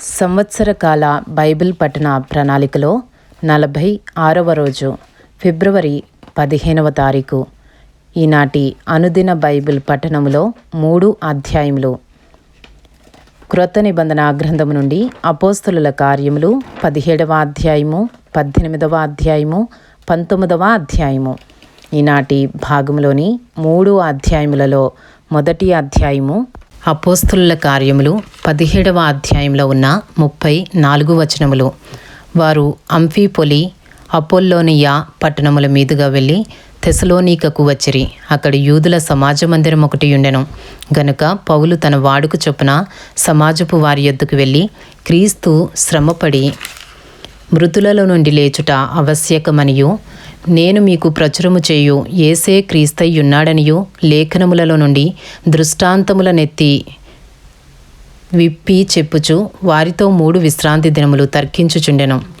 సంవత్సర కాల బైబిల్ పఠన ప్రణాళికలో నలభై ఆరవ రోజు ఫిబ్రవరి పదిహేనవ తారీఖు. ఈనాటి అనుదిన బైబిల్ పఠనములో మూడు అధ్యాయములు. క్రొత్త నిబంధన గ్రంథము నుండి అపోస్తుల కార్యములు పదిహేడవ అధ్యాయము పద్దెనిమిదవ అధ్యాయము పంతొమ్మిదవ అధ్యాయము. ఈనాటి భాగంలోని మూడు అధ్యాయములలో మొదటి అధ్యాయము అపోస్తుల కార్యములు పదిహేడవ అధ్యాయంలో ఉన్న ముప్పై నాలుగు వచనములు. వారు అంఫీపొలి అపోల్లోనియా పట్టణముల మీదుగా వెళ్ళి తెసలోనీకకు వచ్చిరి. అక్కడ యూదుల సమాజ మందిరం ఒకటి ఉండెను. గనుక పౌలు తన వాడుకు చొప్పున సమాజపు వారి యొద్దకు వెళ్ళి క్రీస్తు శ్రమపడి మృతులలో నుండి లేచుట ఆవశ్యకమనియు. నేను మీకు ప్రచురము చేయు ఏసే క్రీస్తయ్యున్నాడనియు లేఖనములలో నుండి దృష్టాంతముల నెత్తి విప్పి చెప్పుచు వారితో మూడు విశ్రాంతి దినములు తర్కించుచుండెను.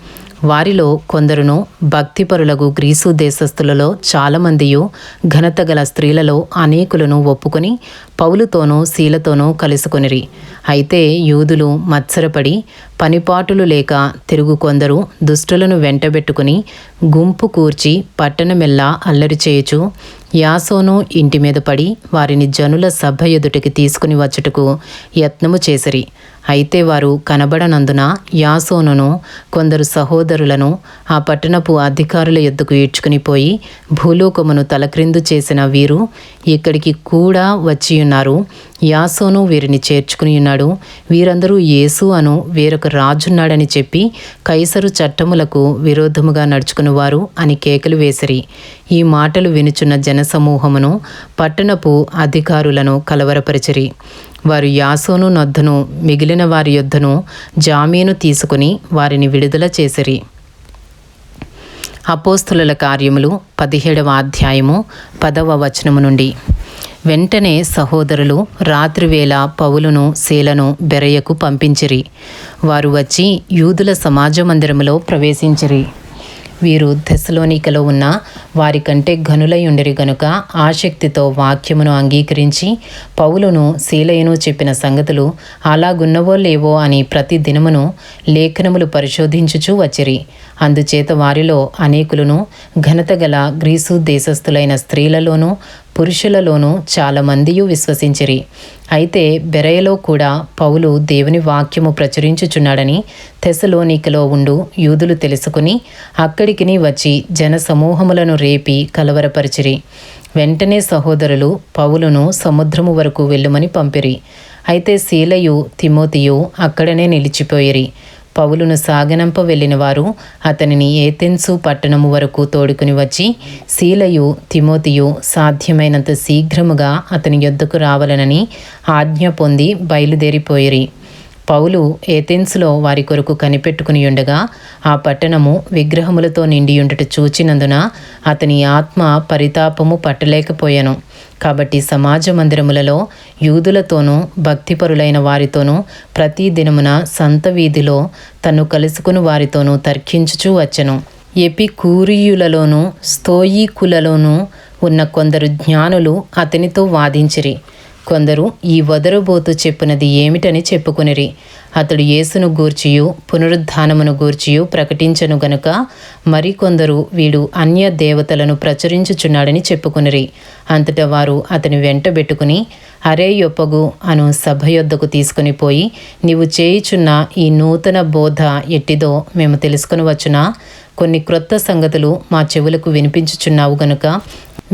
వారిలో కొందరును భక్తిపరులకు గ్రీసు దేశస్థులలో చాలామందియు ఘనత గల స్త్రీలలో అనేకులను ఒప్పుకొని పౌలుతోనూ శీలతోనూ కలుసుకొనిరి. అయితే యూదులు మత్సరపడి పనిపాటులు లేక తిరుగు కొందరు దుష్టులను వెంటబెట్టుకుని గుంపు కూర్చి పట్టణమెల్లా అల్లరి చేయుచు యాసోను ఇంటి మీద పడి వారిని జనుల సభ ఎదుటికి తీసుకుని వచ్చుటకు యత్నము చేసిరి. అయితే వారు కనబడనందున యాసోనును కొందరు సహోదరులను ఆ పట్టణపు అధికారుల ఎద్దుకు ఈడ్చుకుని పోయి భూలోకమును తలక్రిందు చేసిన వీరు ఇక్కడికి కూడా వచ్చియున్నారు. యాసోను వీరిని చేర్చుకుని ఉన్నాడు. వీరందరూ యేసు అను వేరొక రాజున్నాడని చెప్పి కైసరు చట్టములకు విరోధముగా నడుచుకునివారు అని కేకలు వేసిరి. ఈ మాటలు వినుచున్న జనసమూహమును పట్టణపు అధికారులను కలవరపరిచిరి. వారు యాసోను నొద్దను మిగిలిన వారి యొద్దను జామీను తీసుకుని వారిని విడుదల చేసిరి. అపోస్తుల కార్యములు పదిహేడవ అధ్యాయము పదవ వచనము నుండి. వెంటనే సహోదరులు రాత్రివేళ పౌలును శీలను బెరయకు పంపించిరి. వారు వచ్చి యూదుల సమాజ మందిరములో ప్రవేశించిరి. వీరు దశలోనికలో ఉన్న వారికంటే ఘనులై ఉండరి గనుక ఆసక్తితో వాక్యమును అంగీకరించి పౌలును శీలయును చెప్పిన సంగతులు అలాగున్నవో లేవో అని ప్రతి దినమును లేఖనములు పరిశోధించుచూ వచ్చిరి. అందుచేత వారిలో అనేకులను ఘనత గల గ్రీసు దేశస్థులైన స్త్రీలలోనూ పురుషులలోనూ చాలామందియు విశ్వసించిరి. అయితే బెరయలో కూడా పౌలు దేవుని వాక్యము ప్రచురించుచున్నాడని తెసలోనికలో ఉండు యూదులు తెలుసుకుని అక్కడికి వచ్చి జన సమూహములను రేపి కలవరపరిచిరి. వెంటనే సహోదరులు పౌలును సముద్రము వరకు వెళ్ళుమని పంపిరి. అయితే శీలయు తిమోతియు అక్కడనే నిలిచిపోయిరి. పౌలును సాగనంప వెళ్ళిన వారు అతనిని ఏతెన్సు పట్టణము వరకు తోడుకుని వచ్చి శీలయు తిమోతియు సాధ్యమైనంత శీఘ్రముగా అతని యొద్దకు రావాలనని ఆజ్ఞ పొంది బయలుదేరిపోయిరి. పౌలు ఏథెన్స్లో వారి కొరకు కనిపెట్టుకుని ఉండగా ఆ పట్టణము విగ్రహములతో నిండియుండుట చూచినందున అతని ఆత్మ పరితాపము పట్టలేకపోయాను. కాబట్టి సమాజ మందిరములలో యూదులతోనూ భక్తిపరులైన వారితోనూ ప్రతి దినమున సంత వీధిలో తను కలుసుకుని వారితోనూ తర్కించుచూ వచ్చెను. ఎపికూరియులలోనూ స్తోయికులలోనూ ఉన్న కొందరు జ్ఞానులు అతనితో వాదించిరి. కొందరు ఈ వదరబోతు చెప్పినది ఏమిటని చెప్పుకునిరి. అతడు యేసును గూర్చియు పునరుద్ధానమును గూర్చియు ప్రకటించను గనుక మరికొందరు వీడు అన్య దేవతలను ప్రచురించుచున్నాడని చెప్పుకునిరి. అంతటా వారు అతని వెంటబెట్టుకుని అరే యొప్పగు! అను సభ యొద్దకు తీసుకుని పోయి నీవు చేయుచున్న ఈ నూతన బోధ ఎట్టిదో మేము తెలుసుకుని వచ్చునా కొన్ని క్రొత్త సంగతులు మా చెవులకు వినిపించుచున్నావు గనుక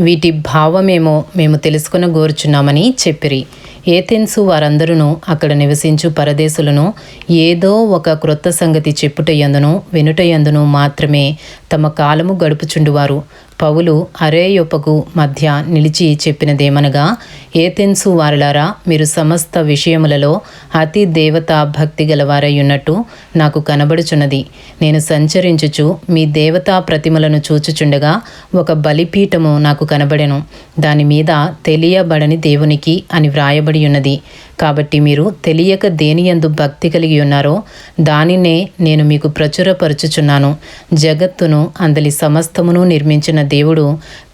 వీటి భావమేమో మేము తెలుసుకుని గోరుచున్నామని చెప్పిరి. ఏథెన్సు వారందరూ అక్కడ నివసించు పరదేశులను ఏదో ఒక క్రొత్త సంగతి చెప్పుటయందును వినుటయందును మాత్రమే తమ కాలము గడుపుచుండువారు. పౌలు అరేయొప్పకు మధ్య నిలిచి చెప్పినదేమనగా ఏతెన్సు వారలారా మీరు సమస్త విషయములలో అతి దేవతా భక్తి గలవారై ఉన్నట్టు నాకు కనబడుచున్నది. నేను సంచరించుచు మీ దేవతా ప్రతిమలను చూచుచుండగా ఒక బలిపీఠము నాకు కనబడెను. దాని మీద తెలియబడని దేవునికి అని వ్రాయబడి ఉన్నది కాబట్టి మీరు తెలియక దేనియందు భక్తి కలిగి ఉన్నారో దానినే నేను మీకు ప్రచురపరుచుచున్నాను. జగత్తును అందలి సమస్తమును నిర్మించిన దేవుడు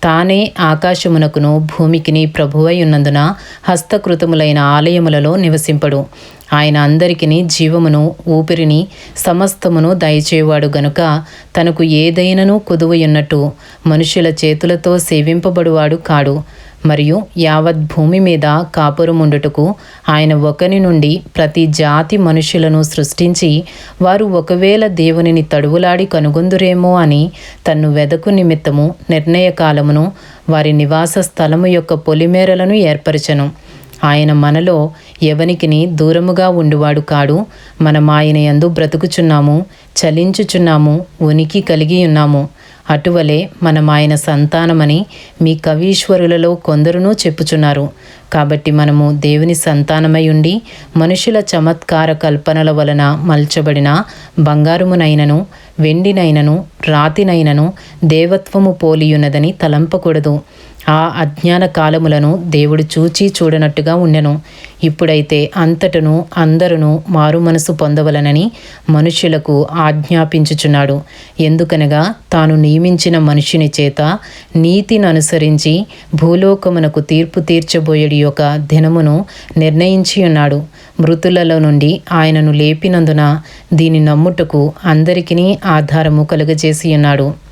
తానే ఆకాశమునకును భూమికిని ప్రభువై ఉన్నందున హస్తకృతములైన ఆలయములలో నివసింపడు. ఆయన అందరికిని జీవమును ఊపిరిని సమస్తమును దయచేవాడు గనుక తనకు ఏదైనను కుదువయున్నట్టు మనుషుల చేతులతో సేవింపబడువాడు కాడు. మరియు యావత్ భూమి మీద కాపురముండుటకు ఆయన ఒకని నుండి ప్రతి జాతి మనుషులను సృష్టించి వారు ఒకవేళ దేవునిని తడువులాడి కనుగొందురేమో అని తన్ను వెదకు నిమిత్తము నిర్ణయ కాలమును వారి నివాస స్థలము యొక్క పొలిమేరలను ఏర్పరచను. ఆయన మనలో ఎవనికిని దూరముగా ఉండువాడు కాడు. మనం ఆయన యందు బ్రతుకుచున్నాము చలించుచున్నాము ఉనికి కలిగి ఉన్నాము. అటువలే మనం ఆయన సంతానమని మీ కవీశ్వరులలో కొందరునూ చెప్పుచున్నారు. కాబట్టి మనము దేవుని సంతానమై ఉండి మనుషుల చమత్కార కల్పనల వలన మల్చబడిన బంగారుమునైనను వెండినైనను రాతినైనను దేవత్వము పోలియున్నదని తలంపకూడదు. ఆ అజ్ఞాన కాలములను దేవుడు చూచి చూడనట్టుగా ఉండెను ఇప్పుడైతే అంతటను అందరును మారు మనసు పొందవలనని మనుష్యులకు ఆజ్ఞాపించుచున్నాడు. ఎందుకనగా తాను నియమించిన మనుషుని చేత నీతిని అనుసరించి భూలోకమునకు తీర్పు తీర్చబోయేడి యొక్క దినమును నిర్ణయించి ఉన్నాడు. మృతులలో నుండి ఆయనను లేపినందున దీని నమ్ముటకు అందరికీ ఆధారము కలుగజేసి ఉన్నాడు.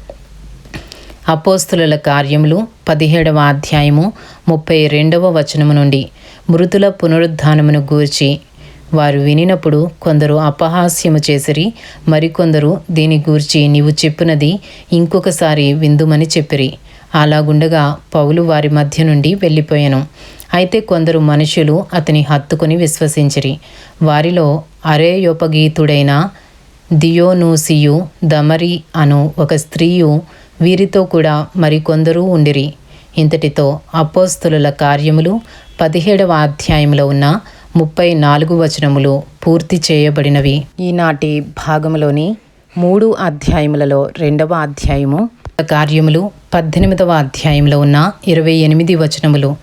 అపోస్తుల కార్యములు పదిహేడవ అధ్యాయము ముప్పై రెండవ వచనము నుండి మృతుల పునరుద్ధానమును గూర్చి వారు వినినప్పుడు కొందరు అపహాస్యము చేసిరి మరికొందరు దీని గూర్చి నీవు చెప్పినది ఇంకొకసారి విందుమని చెప్పిరి. అలాగుండగా పౌలు వారి మధ్య నుండి వెళ్ళిపోయాను. అయితే కొందరు మనుషులు అతని హత్తుకుని విశ్వసించిరి. వారిలో అరేయోపగీతుడైన దియోనూసియు దమరి అను ఒక స్త్రీయు వీరితో కూడా మరికొందరు ఉండిరి. ఇంతటితో అపోస్తుల కార్యములు పదిహేడవ అధ్యాయంలో ఉన్న ముప్పై నాలుగు వచనములు పూర్తి చేయబడినవి. ఈనాటి భాగంలోని మూడు అధ్యాయములలో రెండవ అధ్యాయము కార్యములు పద్దెనిమిదవ అధ్యాయంలో ఉన్న ఇరవై ఎనిమిది వచనములు.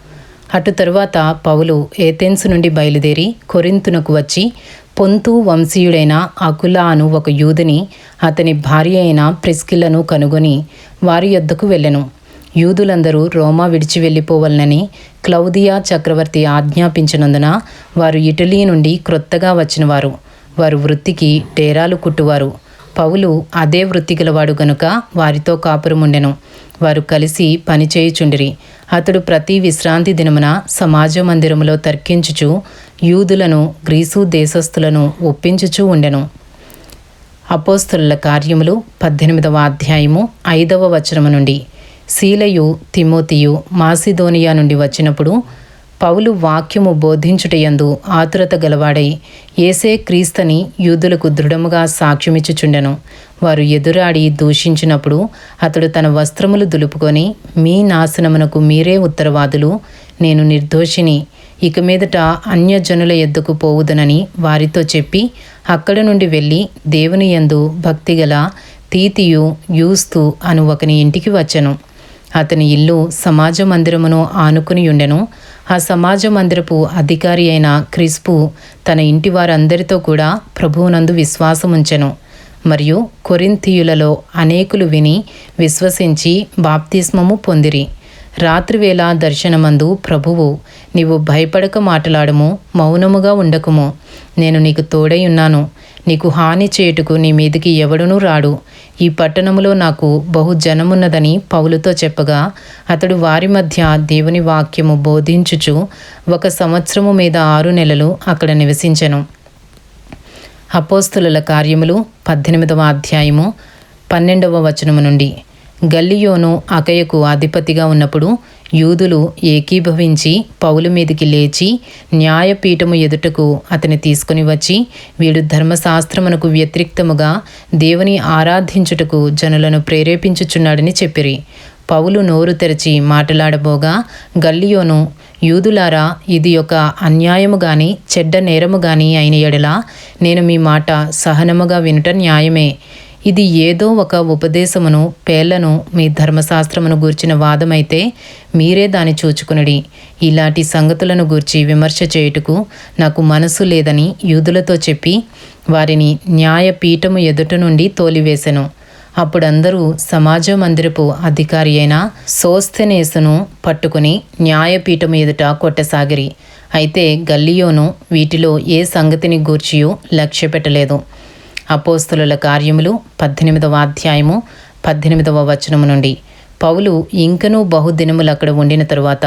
అటు తరువాత పౌలు ఏథెన్స్ నుండి బయలుదేరి కొరింతునకు వచ్చి పొంతు వంశీయుడైన అకులా అను ఒక యూదుని అతని భార్య అయిన ప్రిస్కిల్లను కనుగొని వారి యొద్దకు వెళ్ళెను. యూదులందరూ రోమా విడిచి వెళ్ళిపోవాలనని క్లౌదియా చక్రవర్తి ఆజ్ఞాపించినందున వారు ఇటలీ నుండి క్రొత్తగా వచ్చినవారు. వారు వృత్తికి డేరాలు కుట్టువారు. పౌలు అదే వృత్తి గలవాడు గనుక వారితో కాపురముండెను. వారు కలిసి పనిచేయుచుండిరి అతడు ప్రతి విశ్రాంతి దినమున సమాజ మందిరములో తర్కించుచు యూదులను గ్రీసు దేశస్థులను ఒప్పించుచూ ఉండెను. అపోస్తుల కార్యములు పద్దెనిమిదవ అధ్యాయము ఐదవ వచనము నుండి. శీలయు తిమోతియు మాసిదోనియా నుండి వచ్చినప్పుడు పౌలు వాక్యము బోధించుటయందు ఆతురత గలవాడై ఏసే క్రీస్తని యూదులకు దృఢముగా సాక్ష్యమిచ్చుచుండెను. వారు ఎదురాడి దూషించినప్పుడు అతడు తన వస్త్రములు దులుపుకొని మీ నాశనమునకు మీరే ఉత్తరవాదులు. నేను నిర్దోషిని. ఇక మీదట అన్యజనుల ఎద్దుకు పోవుదనని వారితో చెప్పి అక్కడ నుండి వెళ్ళి దేవుని యందు భక్తిగల తీతియు యూస్తు అను ఒకని ఇంటికి వచ్చెను. అతని ఇల్లు సమాజ మందిరమును ఆనుకుని ఉండెను. ఆ సమాజ మందిరపు అధికారి అయిన క్రిస్పు తన ఇంటి వారందరితో కూడా ప్రభువునందు విశ్వాసముంచెను. మరియు కొరింథీయులలో అనేకులు విని విశ్వసించి బాప్తిస్మము పొందిరి. రాత్రివేళ దర్శనమందు ప్రభువు నీవు భయపడక మాట్లాడము మౌనముగా ఉండకుము. నేను నీకు తోడై ఉన్నాను. నీకు హాని చేయుటకు నీ మీదికి ఎవడునూ రాడు. ఈ పట్టణములో నాకు బహు జనమున్నదని పౌలుతో చెప్పగా అతడు వారి మధ్య దేవుని వాక్యము బోధించుచు ఒక సంవత్సరము మీద ఆరు నెలలు అక్కడ నివసించెను. అపోస్తుల కార్యములు పద్దెనిమిదవ అధ్యాయము పన్నెండవ వచనము నుండి. గల్లియోను అకయకు అధిపతిగా ఉన్నప్పుడు యూదులు ఏకీభవించి పౌలు మీదికి లేచి న్యాయపీఠము ఎదుటకు అతని తీసుకుని వచ్చి వీడు ధర్మశాస్త్రమునకు వ్యతిరిక్తముగా దేవుని ఆరాధించుటకు జనులను ప్రేరేపించుచున్నాడని చెప్పిరి. పౌలు నోరు తెరచి మాట్లాడబోగా గల్లియోను యూదులారా ఇది ఒక అన్యాయము గాని చెడ్డ నేరము గాని అయిన ఎడల నేను మీ మాట సహనముగా వినుట న్యాయమే. ఇది ఏదో ఒక ఉపదేశమును పేర్లను మీ ధర్మశాస్త్రమును గూర్చిన వాదమైతే మీరే దాని చూచుకునడి. ఇలాంటి సంగతులను గూర్చి విమర్శ చేయుటకు నాకు మనసు లేదని యూదులతో చెప్పి వారిని న్యాయపీఠము ఎదుట నుండి తోలివేశను అప్పుడందరూ సమాజ మందిరపు అధికారి అయిన సోస్థెనేసును పట్టుకుని న్యాయపీఠము ఎదుట కొట్టసాగిరి. అయితే గల్లియోను వీటిలో ఏ సంగతిని గూర్చియో లక్ష్యపెట్టలేదు. అపోస్తుల కార్యములు పద్దెనిమిదవ అధ్యాయము పద్దెనిమిదవ వచనము నుండి. పౌలు ఇంకనూ బహుదినములు అక్కడ ఉండిన తరువాత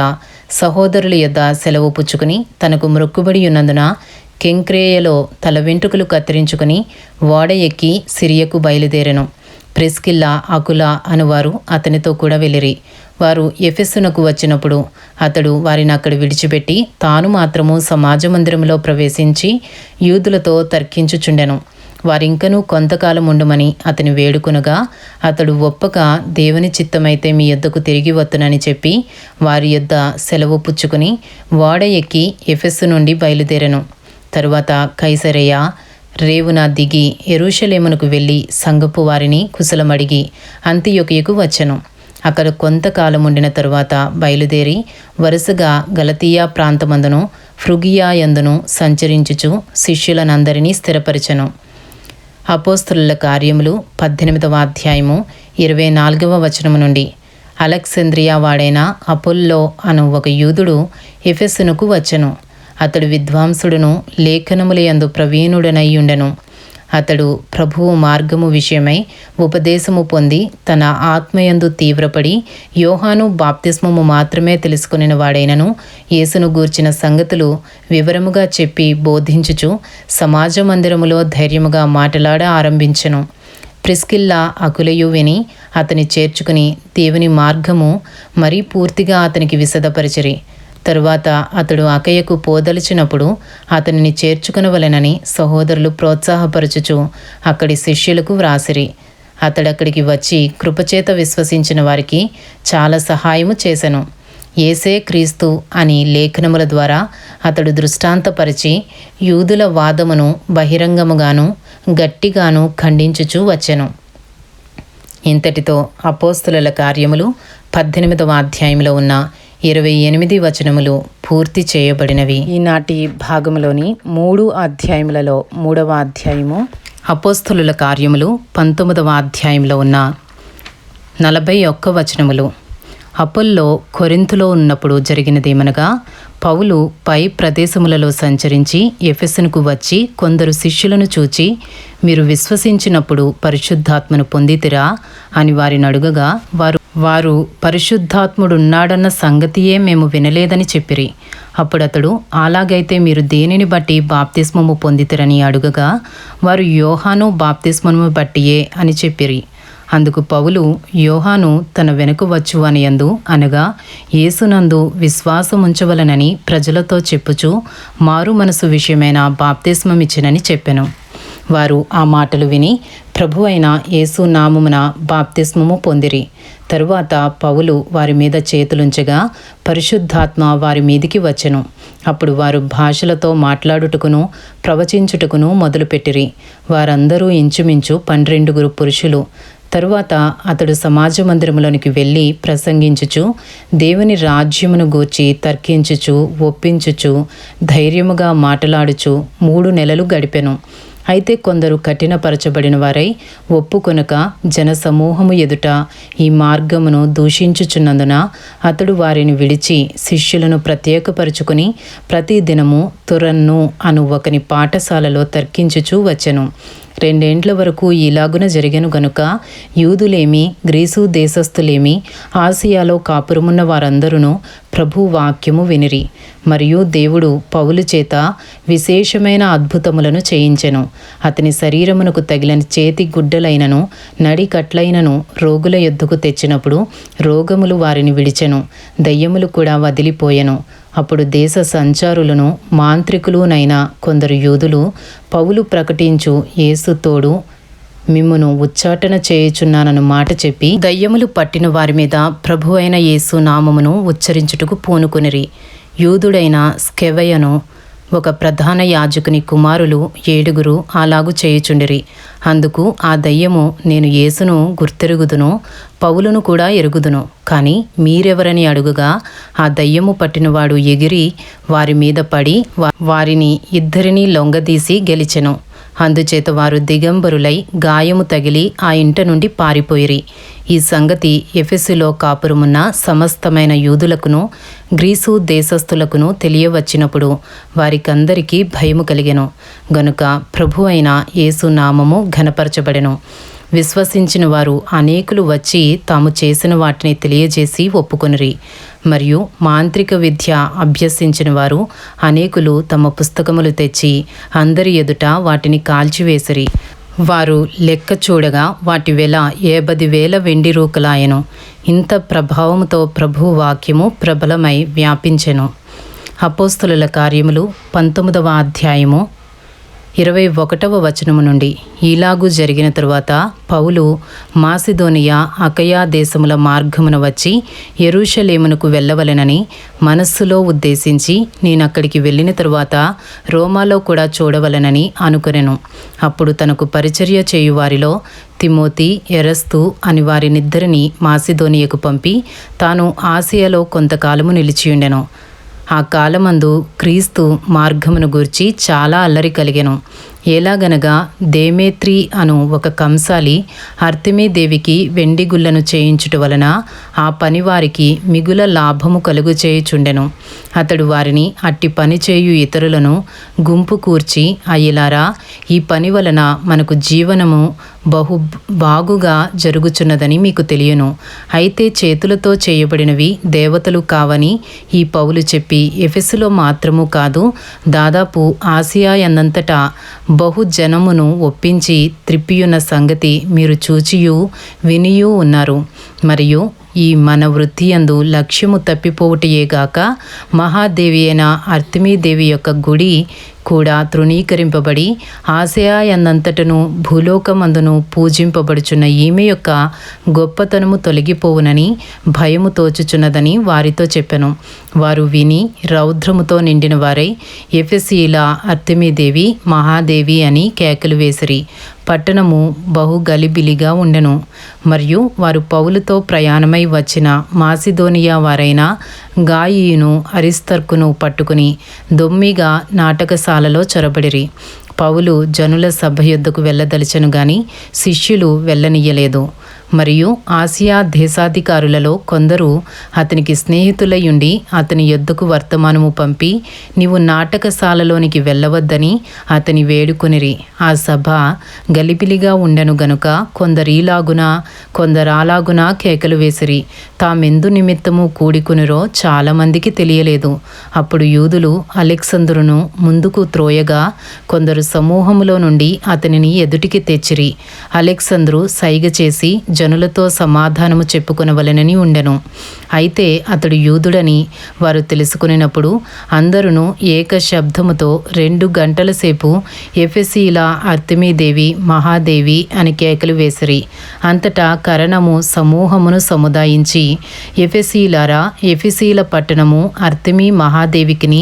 సహోదరుల యొద్ద సెలవు పుచ్చుకుని తనకు మృక్కుబడి ఉన్నందున కెంక్రేయలో తల వెంట్రుకలు కత్తిరించుకుని ఓడ ఎక్కి సిరియకు బయలుదేరెను. ప్రెస్కిల్లా అకుల అనువారు అతనితో కూడా వెళ్ళిరి. వారు ఎఫెస్సునకు వచ్చినప్పుడు అతడు వారిని అక్కడ విడిచిపెట్టి తాను మాత్రము సమాజ మందిరంలో ప్రవేశించి యూదులతో తర్కించుచుండెను. వారింకనూ కొంతకాలం ఉండమని అతని వేడుకొనగా అతడు ఒప్పక దేవుని చిత్తమైతే మీ యొద్దకు తిరిగి వత్తునని చెప్పి వారి యొద్ద సెలవు పుచ్చుకుని ఓడ ఎక్కి ఎఫెస్సు నుండి బయలుదేరను. తరువాత కైసరయ్య రేవున దిగి ఎరుషలేమునకు వెళ్ళి సంగపు వారిని కుశలమడిగి అంత్యొకయకు వచ్చెను. అక్కడ కొంతకాలం ఉండిన తరువాత బయలుదేరి వరుసగా గలతీయా ప్రాంతమందును ఫ్రుగియా యందును సంచరించుచు శిష్యులనందరినీ స్థిరపరిచెను. అపోస్తుల కార్యములు పద్దెనిమిదవ అధ్యాయము ఇరవై నాలుగవ వచనము నుండి. అలెక్సేంద్రియా వాడైన అపోల్లో అను ఒక యూదుడు ఎఫెస్సునకు వచ్చెను. అతడు విద్వాంసుడును లేఖనములయందు ప్రవీణుడనై ఉండెను. అతడు ప్రభువు మార్గము విషయమై ఉపదేశము పొంది తన ఆత్మయందు తీవ్రపడి యోహాను బాప్తిస్మము మాత్రమే తెలుసుకుని వాడైనను యేసును గూర్చిన సంగతులు వివరముగా చెప్పి బోధించుచు సమాజ మందిరములో ధైర్యముగా మాటలాడ ఆరంభించెను. ప్రిస్కిల్లా అకులయు విని అతని చేర్చుకుని దేవుని మార్గము మరీ పూర్తిగా అతనికి విశదపరిచిరి తరువాత అతడు అకయ్యకు పోదలిచినప్పుడు అతనిని చేర్చుకునవలెనని సహోదరులు ప్రోత్సాహపరచుచు అక్కడి శిష్యులకు వ్రాసిరి. అతడక్కడికి వచ్చి కృపచేత విశ్వసించిన వారికి చాలా సహాయము చేసెను. ఏసే క్రీస్తు అని లేఖనముల ద్వారా అతడు దృష్టాంతపరిచి యూదుల వాదమును బహిరంగముగాను గట్టిగాను ఖండించుచూ వచ్చెను. ఇంతటితో అపోస్తుల కార్యములు పద్దెనిమిదవ అధ్యాయంలో ఉన్న ఇరవై ఎనిమిది వచనములు పూర్తి చేయబడినవి. ఈనాటి భాగంలోని మూడు అధ్యాయములలో మూడవ అధ్యాయము అపోస్తుల కార్యములు పంతొమ్మిదవ అధ్యాయంలో ఉన్న నలభై ఒక్క వచనములు. అపోల్లో కొరింథులో ఉన్నప్పుడు జరిగినదేమనగా పౌలు పై ప్రదేశములలో సంచరించి ఎఫెసునకు వచ్చి కొందరు శిష్యులను చూచి మీరు విశ్వసించినప్పుడు పరిశుద్ధాత్మను పొందితిరా అని వారిని అడుగగా వారు వారు పరిశుద్ధాత్ముడున్నాడన్న సంగతియే మేము వినలేదని చెప్పిరి. అప్పుడతడు అలాగైతే మీరు దేనిని బట్టి బాప్తిస్మము పొందితిరని అడుగగా వారు యోహాను బాప్తిస్మము బట్టియే అని చెప్పిరి. అందుకు పౌలు యోహాను తన వెనుక వచ్చు అనియందు అనగా యేసునందు విశ్వాసముంచవలనని ప్రజలతో చెప్పుచు మారు మనసు విషయమైన బాప్తిస్మమిచ్చినని చెప్పెను. వారు ఆ మాటలు విని ప్రభు అయిన యేసు నామమున బాప్తిస్మము పొందిరి. తరువాత పౌలు వారి మీద చేతులుంచగా పరిశుద్ధాత్మ వారి మీదికి వచ్చెను. అప్పుడు వారు భాషలతో మాట్లాడుటకును ప్రవచించుటకును మొదలుపెట్టిరి. వారందరూ ఇంచుమించు పన్నెండుగురు పురుషులు. తరువాత అతడు సమాజ మందిరములోనికి వెళ్ళి ప్రసంగించుచు దేవుని రాజ్యమును గూర్చి తర్కించుచు ఒప్పించుచు ధైర్యముగా మాటలాడుచు మూడు నెలలు గడిపెను. అయితే కొందరు కఠినపరచబడిన వారై ఒప్పుకొనక జనసమూహము ఎదుట ఈ మార్గమును దూషించుచున్నందున అతడు వారిని విడిచి శిష్యులను ప్రత్యేకపరుచుకుని ప్రతిదినము తురన్ను అను ఒకని పాఠశాలలో తర్కించుచూ వచ్చెను. రెండేండ్ల వరకు ఇలాగున జరిగెను గనుక యూదులేమి గ్రీసు దేశస్థులేమి ఆసియాలో కాపురమున్న వారందరూ ప్రభు వాక్యము వినిరి. మరియు దేవుడు పౌలు చేత విశేషమైన అద్భుతములను చేయించెను. అతని శరీరమునకు తగిలిన చేతి గుడ్డలైనను నడికట్లైనను రోగుల యొద్దకు తెచ్చినప్పుడు రోగములు వారిని విడిచెను. దయ్యములు కూడా వదిలిపోయెను. అప్పుడు దేశ సంచారులను మాంత్రికులునైన కొందరు యోధులు పౌలు ప్రకటించు ఏసుతోడు మిమ్మును ఉచ్చాటన చేయుచున్నానను మాట చెప్పి దయ్యములు పట్టిన వారి మీద ప్రభు అయిన యేసు నామమును ఉచ్చరించుటకు పూనుకొనిరి. యూదుడైన స్కెవయను ఒక ప్రధాన యాజకుని కుమారులు ఏడుగురు అలాగు చేయుచుండిరి. అందుకు ఆ దయ్యము నేను యేసును గుర్తెరుగుదును పౌలును కూడా ఎరుగుదును. కానీ మీరెవరని అడుగుగా ఆ దయ్యము పట్టినవాడు ఎగిరి వారి మీద పడి వారిని ఇద్దరిని లొంగదీసి గెలిచెను. అందుచేత వారు దిగంబరులై గాయము తగిలి ఆ ఇంట నుండి పారిపోయిరి. ఈ సంగతి ఎఫెసులో కాపురమున్న సమస్తమైన యూదులకును గ్రీసు దేశస్థులకును తెలియవచ్చినప్పుడు వారికందరికీ భయము కలిగెను. గనుక ప్రభు అయిన యేసు నామము ఘనపరచబడెను. విశ్వసించిన వారు అనేకులు వచ్చి తాము చేసిన వాటిని తెలియజేసి ఒప్పుకొనిరి. మరియు మాంత్రిక విద్య అభ్యసించిన వారు అనేకులు తమ పుస్తకములు తెచ్చి అందరి ఎదుట వాటిని కాల్చివేసిరి. వారు లెక్క చూడగా వాటి వెల ఏబది వేల వెండి రూకలాయను. ఇంత ప్రభావముతో ప్రభు వాక్యము ప్రబలమై వ్యాపించెను. అపోస్తుల కార్యములు పంతొమ్మిదవ అధ్యాయము ఇరవై ఒకటవ వచనము నుండి. ఇలాగూ జరిగిన తరువాత పౌలు మాసిదోనియా అకయా దేశముల మార్గమున వచ్చి ఎరుషలేమునకు వెళ్ళవలెనని మనస్సులో ఉద్దేశించి నేను అక్కడికి వెళ్ళిన తరువాత రోమాలో కూడా చూడవలెనని అనుకొనెను. అప్పుడు తనకు పరిచర్య చేయువారిలో తిమోతి ఎరస్తు అని వారినిద్దరిని మాసిదోనియకు పంపి తాను ఆసియాలో కొంతకాలము నిలిచియుండెను. ఆ కాలమందు క్రీస్తు మార్గమును గూర్చి చాలా అల్లరి కలిగెను. ఎలాగనగా దేమేత్రి అను ఒక కంసాలి దేవికి వెండి గుళ్ళను చేయించుట వలన ఆ పని వారికి మిగుల లాభము కలుగు చేయుచుండెను. అతడు వారిని అట్టి పని చేయు ఇతరులను గుంపు కూర్చి అయ్యలారా ఈ పని వలన మనకు జీవనము బహు బాగుగా జరుగుచున్నదని మీకు తెలియను. అయితే చేతులతో చేయబడినవి దేవతలు కావని ఈ పౌలు చెప్పి ఎఫెసులో మాత్రము కాదు దాదాపు ఆసియా ఎన్నంతటా బహుజనమును ఒప్పించి త్రిప్పియున్న సంగతి మీరు చూచియు వినియూ ఉన్నారు. మరియు ఈ మన వృత్తి అందు లక్ష్యము తప్పిపోవుటయేగాక మహాదేవి అయిన అర్తిమీదేవి యొక్క గుడి కూడా తృణీకరింపబడి ఆశయాయన్నంతటను భూలోకమందును పూజింపబడుచున్న ఈమె యొక్క గొప్పతనము తొలగిపోవునని భయము తోచుచున్నదని వారితో చెప్పెను. వారు విని రౌద్రముతో నిండిన వారై ఎఫెసీల అర్తిమీదేవి మహాదేవి అని కేకలు వేసిరి. పట్టణము బహు గలిబిలిగా ఉండెను. మరియు వారు పౌలుతో ప్రయాణమై వచ్చిన మాసిదోనియా వారైన గాయీయును అరిస్తర్కును పట్టుకుని దొమ్మిగా నాటకశాలలో చొరబడిరి. పౌలు జనుల సభ యొద్దకు వెళ్ళదలిచను గాని శిష్యులు వెళ్ళనియ్యలేదు. మరియు ఆసియా దేశాధికారులలో కొందరు అతనికి స్నేహితులయ్యుండి అతని యొద్దకు వర్తమానము పంపి నీవు నాటకశాలలోనికి వెళ్ళవద్దని అతని వేడుకొనిరి. ఆ సభ గలిపిలిగా ఉండెను గనుక కొందరీలాగున కొందరాలాగున కేకలు వేసిరి. తామెందు నిమిత్తము కూడికొనిరో చాలామందికి తెలియలేదు. అప్పుడు యూదులు అలెక్సందరును ముందుకు త్రోయగా కొందరు సమూహములో నుండి అతనిని ఎదుటికి తెచ్చిరి. అలెక్సంద్రు సైగ చేసి జనులతో సమాధానము చెప్పుకొనవలెనని ఉండెను. అయితే అతడు యూదుడని వారు తెలుసుకునినప్పుడు అందరూ ఏక శబ్దముతో రెండు గంటల సేపు ఎఫెసీల అర్తిమీదేవి మహాదేవి అని కేకలు వేసిరి. అంతటా కరణము సమూహమును సముదాయించి ఎఫెసీలారా ఎఫెసీల పట్టణము అర్తిమీ మహాదేవికిని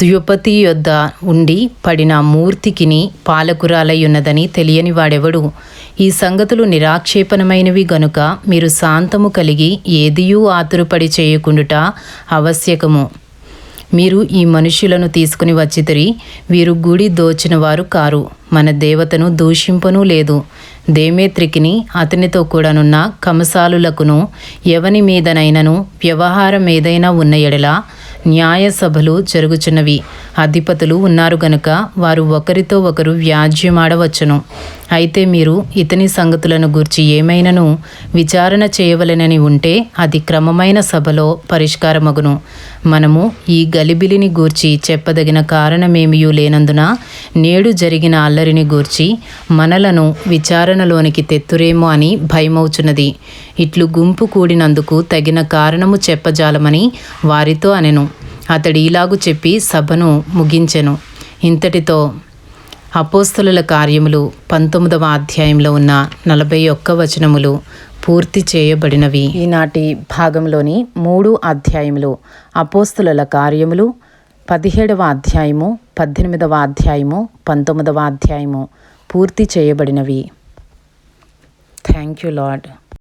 ద్యుపతి యొద్ద ఉండి పడిన మూర్తికిని పాలకురాలై ఉన్నదని తెలియని వాడెవడు? ఈ సంగతులు నిరాక్షేపణమైనవి గనుక మీరు శాంతము కలిగి ఏదియూ ఆతురపడి చేయకుండుట ఆవశ్యకము. మీరు ఈ మనుష్యులను తీసుకుని వచ్చితిరి వీరు గుడి దోచిన వారు కారు. మన దేవతను దూషింపనూ లేదు. దేమేత్రికిని అతనితో కూడానున్న కమసాలులకును ఎవని మీదనైనను వ్యవహారం ఏదైనా ఉన్న ఎడలా న్యాయ సభలు జరుగుచున్నవి. అధిపతులు ఉన్నారు గనుక వారు ఒకరితో ఒకరు వ్యాజ్యమాడవచ్చును. అయితే మీరు ఇతని సంగతులను గూర్చి ఏమైనను విచారణ చేయవలెనని ఉంటే అది క్రమమైన సభలో పరిష్కారమగును. మనము ఈ గలిబిలిని గూర్చి చెప్పదగిన కారణమేమియూ లేనందున నేడు జరిగిన అల్లరిని గూర్చి మనలను విచారణలోనికి తెత్తురేమో అని భయమవుచున్నది. ఇట్లు గుంపు కూడినందుకు తగిన కారణము చెప్పజాలమని వారితో అనెను. అతడు ఇలాగు చెప్పి సభను ముగించెను. ఇంతటితో అపోస్తలుల కార్యములు పంతొమ్మిదవ అధ్యాయంలో ఉన్న నలభై ఒక్క వచనములు పూర్తి చేయబడినవి. ఈనాటి భాగంలోని మూడు అధ్యాయములు అపోస్తుల కార్యములు పదిహేడవ అధ్యాయము పద్దెనిమిదవ అధ్యాయము పంతొమ్మిదవ అధ్యాయము పూర్తి చేయబడినవి. Thank you lord